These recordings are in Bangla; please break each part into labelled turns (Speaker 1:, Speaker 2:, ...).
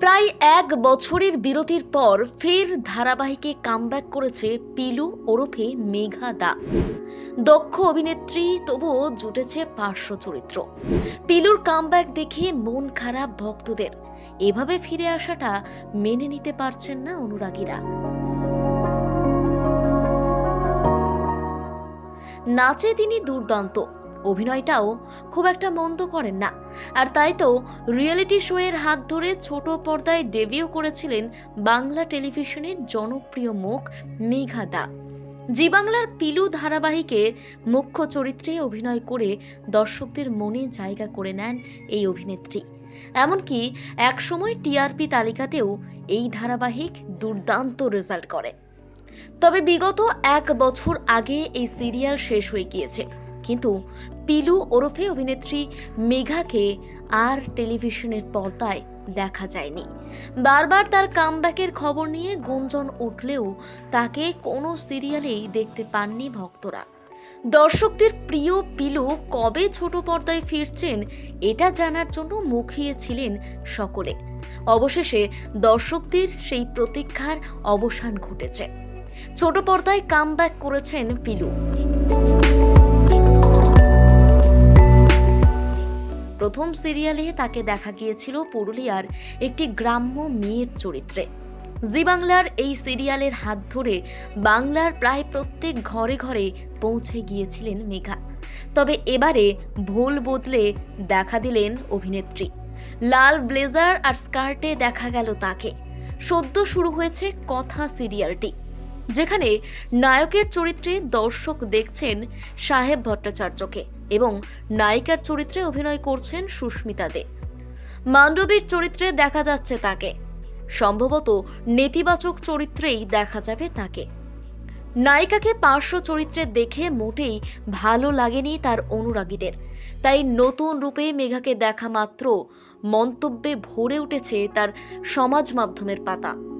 Speaker 1: প্রায় এক বছরের বিরতির পর ফের ধারাবাহিকে কামব্যাক করেছে পিলু ওরফে মেঘা দা। দক্ষ অভিনেত্রী, তবুও জুটেছে পার্শ্ব চরিত্র। পিলুর কামব্যাক দেখে মন খারাপ ভক্তদের। এভাবে ফিরে আসাটা মেনে নিতে পারছেন না অনুরাগীরা। নাচে তিনি দুর্দান্ত। অভিনয়টাও খুব একটা মন্দ করেন না। আর তাই তো রিয়েলিটি শোয়ের হাত ধরে ছোট পর্দায় ডেবিউ করেছিলেন বাংলা টেলিভিশনের জনপ্রিয় মুখ মেঘা দা। জি বাংলার পিলু ধারাবাহিকে মুখ্য চরিত্রে অভিনয় করে দর্শকদের মনে জায়গা করে নেন এই অভিনেত্রী। এমনকি একসময় টিআরপি তালিকাতেও এই ধারাবাহিক দুর্দান্ত রেজাল্ট করে। তবে বিগত এক বছর আগে এই সিরিয়াল শেষ হয়ে গিয়েছে। কিন্তু পিলু ওরফে অভিনেত্রী মেঘাকে আর টেলিভিশনের পর্দায় দেখা যায়নি। বারবার তার কামব্যাকের খবর নিয়ে গুঞ্জন উঠলেও তাকে কোনো সিরিয়ালেই দেখতে পাননি ভক্তরা। দর্শকদের প্রিয় পিলু কবে ছোট পর্দায় ফিরছেন এটা জানার জন্য মুখিয়েছিলেন সকলে। অবশেষে দর্শকদের সেই প্রতীক্ষার অবসান ঘটেছে। ছোট পর্দায় কামব্যাক করেছেন পিলু। প্রথম সিরিয়ালে তাকে দেখা গিয়েছিল পুরুলিয়ার একটি গ্রাম্য মেয়ের চরিত্রে। জি বাংলার এই সিরিয়ালের হাত ধরে বাংলার প্রায় প্রত্যেক ঘরে ঘরে পৌঁছে গিয়েছিলেন মেঘা। তবে এবারে ভুল বদলে দেখা দিলেন অভিনেত্রী। লাল ব্লেজার আর স্কার্টে দেখা গেল তাকে। সদ্য শুরু হয়েছে কথা সিরিয়ালটি যেখানে নায়কের চরিত্রে দর্শক দেখছেন সাহেব ভট্টাচার্যকে এবং নায়িকার চরিত্রে অভিনয় করছেন সুস্মিতা দে। মান্ডবীর চরিত্রে দেখা যাচ্ছে তাকে। সম্ভবত নেতিবাচক চরিত্রেই দেখা যাবে তাকে। নায়িকাকে পার্শ্ব চরিত্রে দেখে মোটেই ভালো লাগেনি তার অনুরাগীদের। তাই নতুন রূপে মেঘাকে দেখা মাত্র মন্তব্যে ভরে উঠেছে তার সমাজ মাধ্যমের পাতা।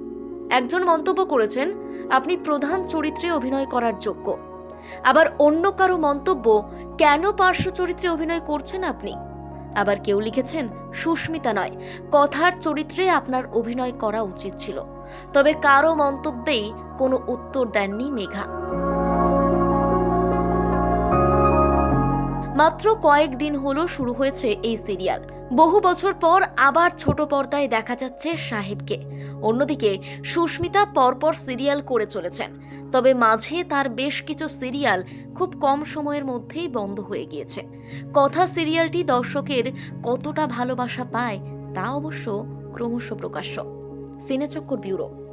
Speaker 1: একজন মন্তব্য করেছেন, আপনি প্রধান চরিত্রে অভিনয় করার যোগ্য। আবার অন্য কারও মন্তব্য, কেন পার্শ্ব চরিত্রে অভিনয় করছেন আপনি? আবার কেউ লিখেছেন, সুস্মিতা নয়, কথার চরিত্রে আপনার অভিনয় করা উচিত ছিল। তবে কারও মন্তব্যেই কোনো উত্তর দেননি মেঘা। মাত্র কয়েকদিন হলো শুরু হয়েছে এই সিরিয়াল। বহু বছর পর আবার ছোট পর্দায় দেখা যাচ্ছে সাহেবকে। অন্যদিকে সুস্মিতা পরপর সিরিয়াল করে চলেছেন, তবে মাঝে তার বেশ কিছু সিরিয়াল খুব কম সময়ের মধ্যেই বন্ধ হয়ে গিয়েছে। কথা সিরিয়ালটি দর্শকের কতটা ভালোবাসা পায় তা অবশ্য ক্রমশ প্রকাশ্য। সিনেচক্কর ব্যুরো।